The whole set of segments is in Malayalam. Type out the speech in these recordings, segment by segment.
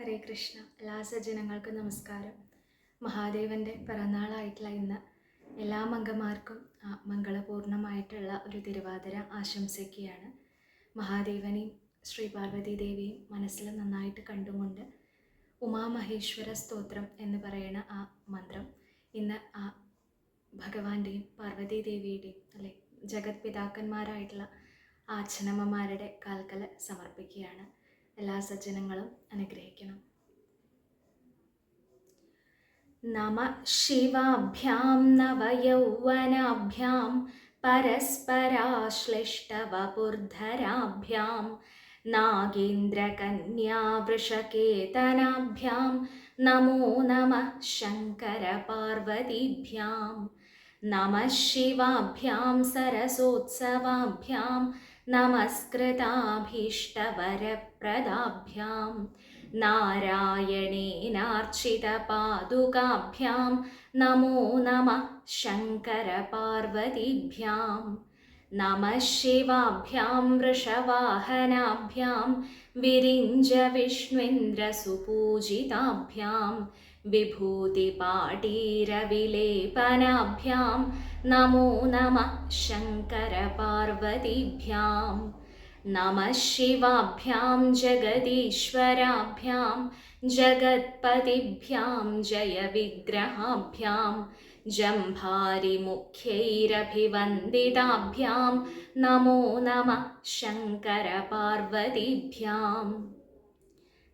ഹരേ കൃഷ്ണ. എല്ലാ സജ്ജനങ്ങൾക്കും നമസ്കാരം. മഹാദേവന്റെ പിറന്നാളായിട്ടുള്ള ഇന്ന് എല്ലാ മംഗന്മാർക്കും മംഗളപൂർണമായിട്ടുള്ള ഒരു തിരുവാതിര ആശംസിക്കുകയാണ്. മഹാദേവനെയും ശ്രീ പാർവതി ദേവിയും മനസ്സിൽ നന്നായിട്ട് കണ്ടുകൊണ്ട് ഉമാമഹേശ്വര സ്തോത്രം എന്ന് പറയുന്ന ആ മന്ത്രം ഇന്ന് ആ ഭഗവാന്റെയും പാർവതി ദേവിയുടെയും അല്ലെ ജഗത് പിതാക്കന്മാരായിട്ടുള്ള ആ അച്ഛനമ്മമാരുടെ കാൽക്കൽ സമർപ്പിക്കുകയാണ്. എല്ലാ സജ്ജനങ്ങളും അനുഗ്രഹിക്കണം. നമ ശിവാഭ്യാം നവയൗവനാഭ്യാം പരസ്പരാശ്ലിഷ്ടവപുർധരാഭ്യാം നാഗേന്ദ്രകന്യാവൃഷകേതനാഭ്യാം നമോ നമ ശങ്കരപാർവതീഭ്യാം നമ ശിവാഭ്യാം സരസോത്സവാഭ്യാം നമസ്കൃതാഭീഷ്ടവരപ്രദാഭ്യാം നാരായണേനാർച്ചിതപാദുകാഭ്യാം നമോ നമ ശങ്കരപാർവതീഭ്യാം നമ ശിവാഭ്യാം വൃഷവാഹനാഭ്യാം വിരിഞ്ചവിഷ്ണ്വേന്ദ്രസുപൂജിതാഭ്യാം विभूतिपाटीरविलेपनाभ्यां नमो नमः शङ्करपार्वतीभ्यां नमः शिवाभ्यां जगदीश्वराभ्यां। जगत्पतिभ्यां जयविग्रहाभ्यां। जम्भारिमुख्यैरभिवन्दिताभ्यां। नमो नमः शङ्करपार्वतीभ्याम्।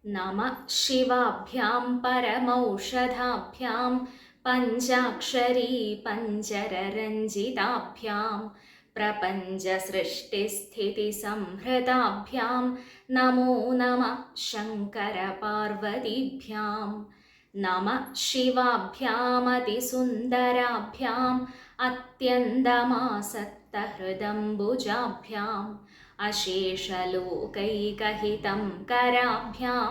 നമ ശിവാഭ്യാം പരമൗഷധാഭ്യാം പഞ്ചാക്ഷരീ പഞ്ചരരഞ്ജിതാഭ്യാം പ്രപഞ്ചസൃഷ്ടിസ്ഥിതിസംഹൃതാഭ്യാം നമോ നമ ശങ്കരപാർവതിഭ്യാം നമ ശിവാഭ്യാമതിസുന്ദരാഭ്യാം अत्यन्तमासक्तहृदम्बुजाभ्याम् अशेषलोकैकहितं कराभ्यां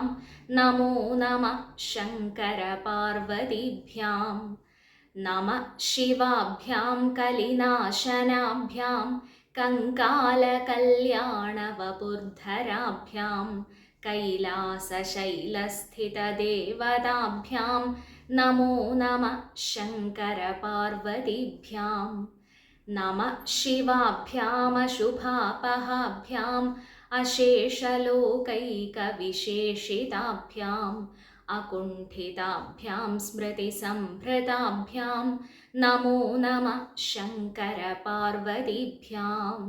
नमो नमः शङ्करपार्वतीभ्यां नमः शिवाभ्यां कलिनाशनाभ्यां कङ्कालकल्याणवपुर्धराभ्यां कैलासशैलस्थितदेवताभ्यां नमो नमः शङ्करपार्वतीभ्यां नमः शिवाभ्यामशुभापहाभ्याम् अशेषलोकैकविशेषिताभ्याम् अकुण्ठिताभ्यां स्मृतिसम्भृताभ्यां नमो नमः शङ्करपार्वतीभ्याम्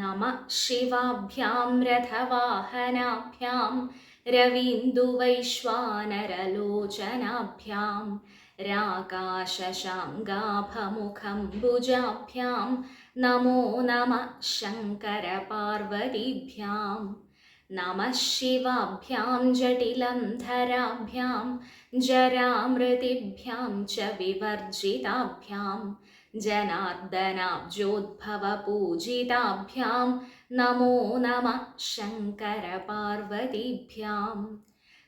नमः शिवाभ्यां रथवाहनाभ्याम् രവീന്ദുവൈശ്വാനരലോചനാഭ്യാം രാകാശശാങ്കാഭമുഖംബുജാഭ്യാം നമോ നമ ശങ്കരപാർവതീഭ്യാം നമ ശിവാഭ്യാം ജടിലം ധരാഭ്യാം ജരാമൃതിഭ്യാം ച जनार्दनाब्जोद्भवपूजिताभ्यां नमो नमः शङ्करपार्वतीभ्यां।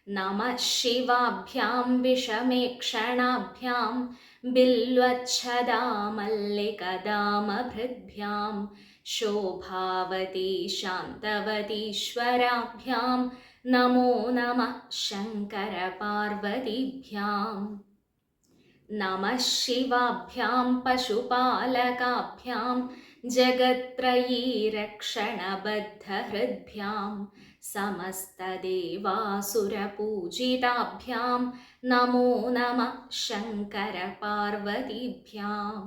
नमः शिवाभ्यां विषमेक्षणाभ्यां बिल्ल्वदा मल्लिकदामभृद्भ्यां शोभावती शान्तवतीश्वराभ्यां नमो नमः शङ्करपार्वतीभ्याम् नमः शिवाभ्यां पशुपालकाभ्यां जगत्त्रयी रक्षणबद्धहृद्भ्यां समस्तदेवासुरपूजिताभ्यां नमो नमः शङ्करपार्वतीभ्यां।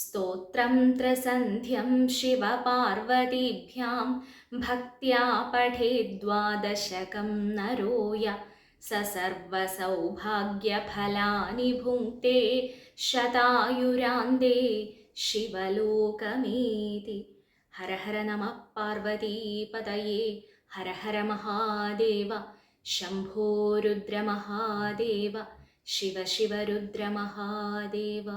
स्तोत्रं त्रसन्ध्यं शिवपार्वतीभ्यां भक्त्या पठेद्वादशकं नरोय സസർവസൗഭാഗ്യഫലാനി ഭുങ്ക്തേ ശതായുരാന്തേ ശിവലോകമേതി. ഹര ഹര നമ പാർവതീപതയേ ഹര ഹര മഹാദേവ ശംഭോ രുദ്രമഹാദേവ ശിവ ശിവ രുദ്രമഹാദേവ.